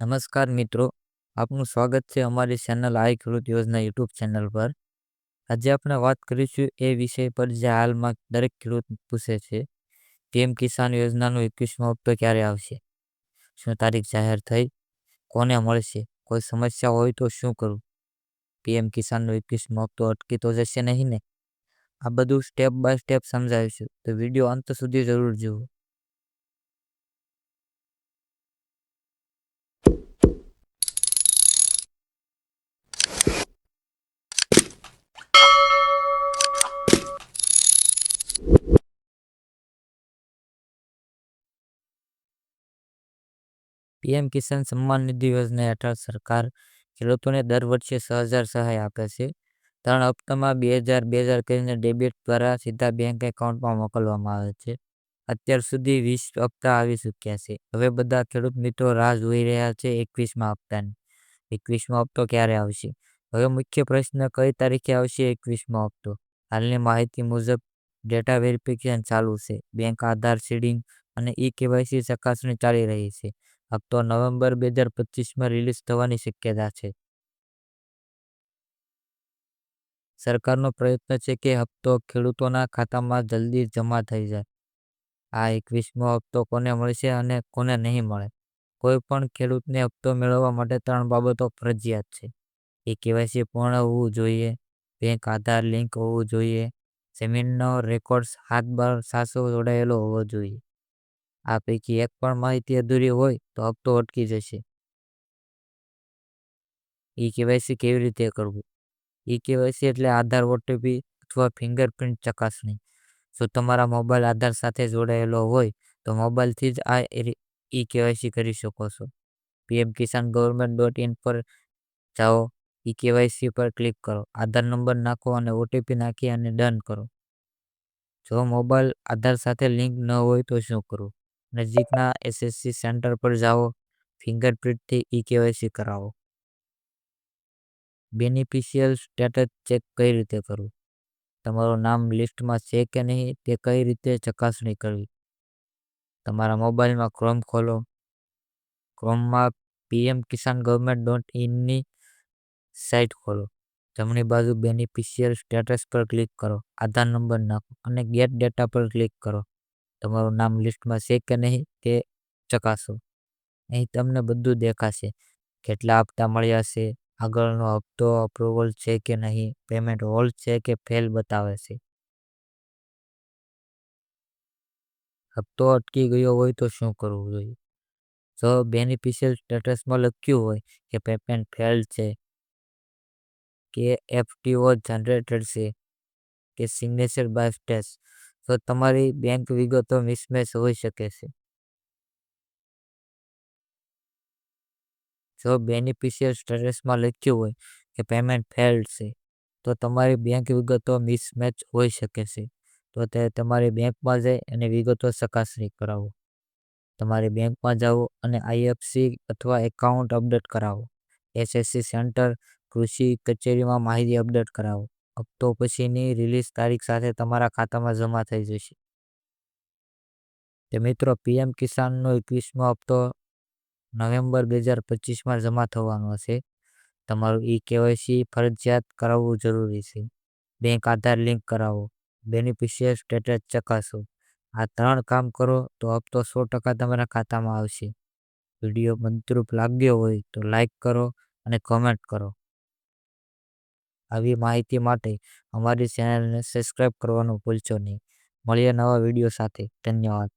નમસ્કાર મિત્રો, આપનું સ્વાગત છે અમારી ચેનલ આઈ ખેડૂત યોજના યુટ્યુબ ચેનલ પર. આજે આપણે વાત કરીશું એ વિષય પર જે હાલમાં દરેક ખેડૂત પૂછે છે પીએમ કિસાન યોજનાનો એકવીસમો હપ્તો ક્યારે આવશે? શું તારીખ જાહેર થઈ? કોને મળશે? કોઈ સમસ્યા હોય તો શું કરવું? પીએમ કિસાનનો એકવીસમો હપ્તો અટકી તો જશે નહીં ને? આ બધું સ્ટેપ બાય સ્ટેપ સમજાવીશું. તો વીડિયો અંત સુધી જરૂર જુઓ. પીએમ કિસાન સન્માન નિધિ યોજના હેઠળ સરકાર ખેડૂતોને દર વર્ષે છ હજાર સહાય આપે છે. ત્રણ હપ્તામાં બે હજાર બે હજાર કરીને ડેબિટ દ્વારા સીધા બેંક એકાઉન્ટમાં મોકલવામાં આવે છે. અત્યાર સુધી વીસ હપ્તા આવી ચૂક્યા છે. હવે બધા ખેડૂત મિત્રો રાહ જોઈ રહ્યા છે એકવીસમા હપ્તાની. એકવીસમો હપ્તો ક્યારે આવશે? હવે મુખ્ય પ્રશ્ન કઈ તારીખે આવશે એકવીસમો હપ્તો? હાલની માહિતી મુજબ ડેટા વેરિફિકેશન ચાલુ છે. બેંક આધાર, સીડિંગ અને ઈ કેવાયસી ચકાસણી ચાલી રહી છે. હપ્તો નવેમ્બર બે હજાર પચીસમાં રિલીઝ થવાની શક્યતા છે સરકારનો પ્રયત્ન છે કે હપ્તો ખેડૂતોના ખાતામાં જલ્દી જમા થઈ જાય આ એકવીસમો હપ્તો કોને મળશે અને કોને નહીં મળે। કોઈ પણ ખેડૂતને હપ્તો મેળવવા માટે ત્રણ બાબતો ફરજિયાત છે। એ કેવાયસી પૂર્ણ હોવું જોઈએ, બેંક આધાર લિંક હોવું જોઈએ, જમીનનો રેકોર્ડ્સ હાથ બાર સાસો જોડાયેલો હોવો જોઈએ આ પૈકી એક પણ માહિતી અધૂરી હોય તો હપ્તો અટકી જશે. ઈ કેવાયસી કેવી રીતે કરવું? ઈ કેવાયસી એટલે આધાર ઓટીપી અથવા ફિંગરપ્રિન્ટ ચકાસણી. જો તમારા મોબાઈલ આધાર સાથે જોડાયેલો હોય તો મોબાઈલથી જ આ ઈ કેવાયસી કરી શકો છો. PM Kisan government dot in પર જાઓ, ઈ કેવાયસી પર ક્લિક કરો. આધાર નંબર નાખો અને ઓટીપી નાખી અને ડન કરો. જો મોબાઈલ આધાર સાથે લિંક ન હોય તો શું કરવું? નજીકના એસએસસી સેન્ટર પર જાઓ, ફિંગરપ્રિન્ટથી ઈ કેવાયસી કરાવો. બેનિફિશિયલ સ્ટેટસ ચેક કઈ રીતે કરવું? તમારું નામ લિસ્ટમાં છે કે નહીં તે કઈ રીતે ચકાસણી કરવી? તમારા મોબાઈલમાં ક્રોમ ખોલો. ક્રોમમાં પીએમ કિસાન ગવર્મેન્ટ ડોટ ઇનની સાઇટ ખોલો. જમણી બાજુ બેનિફિશિયલ સ્ટેટસ પર ક્લિક કરો. આધાર નંબર નાખો અને ગેટ ડેટા પર ક્લિક કરો. તમારું નામ લિસ્ટમાં છે કે નહીં તે ચકાસો. અહીં તમને બધું દેખાશે. કેટલા હપ્તા મળ્યા છે, આગળનો હપ્તો અપ્રુવલ છે કે નહીં પેમેન્ટ હોલ્ડ છે કે ફેલ બતાવે છે. હપ્તો અટકી ગયો હોય તો શું કરવું જોઈએ? જો બેનિફિશિયલ સ્ટેટસમાં લખ્યું હોય કે પેમેન્ટ ફેલ છે, કે એફટીઓ જનરેટેડ છે, કે સિગ્નેચર બાય સ્ટેસ તો તમારી બેંક વિગતો મિસમેચ હોઈ શકે છે. જો બેનિફિશિયલ સ્ટેટસમાં લખ્યું હોય કે પેમેન્ટ ફેલ્ડ છે, તો તમારી બેંક વિગતો મિસમેચ હોઈ શકે છે. તો તે તમારી બેંકમાં જઈ અને વિગતો ચકાસણી કરાવો. તમારી બેંકમાં જાઓ અને આઈએફસી અથવા એકાઉન્ટ અપડેટ કરાવો. એસએસસી સેન્ટર કૃષિ કચેરીમાં માહિતી અપડેટ કરાવો. હપ્તો પછીની રિલીઝ તારીખ સાથે તમારા ખાતામાં જમા થઈ જશે. તે મિત્રો, પીએમ કિસાનનો એકવીસમો હપ્તો નવેમ્બર બે હજાર પચીસમાં જમા થવાનો છે તમારું ઈ કેવાયસી ફરજિયાત કરાવવું જરૂરી છે. બેંક આધાર લિંક કરાવો. બેનિફિશિયર સ્ટેટસ ચકાસો. આ ત્રણ કામ કરો તો હપ્તો સો ટકા તમારા ખાતામાં આવશે. વીડિયો મંતરૂપ લાગ્યો હોય તો લાઈક કરો અને કોમેન્ટ કરો. આવી માહિતી માટે અમારી ચેનલને સબસ્ક્રાઈબ કરવાનું ભૂલશો નહીં. મળીએ નવા વીડિયો સાથે. ધન્યવાદ.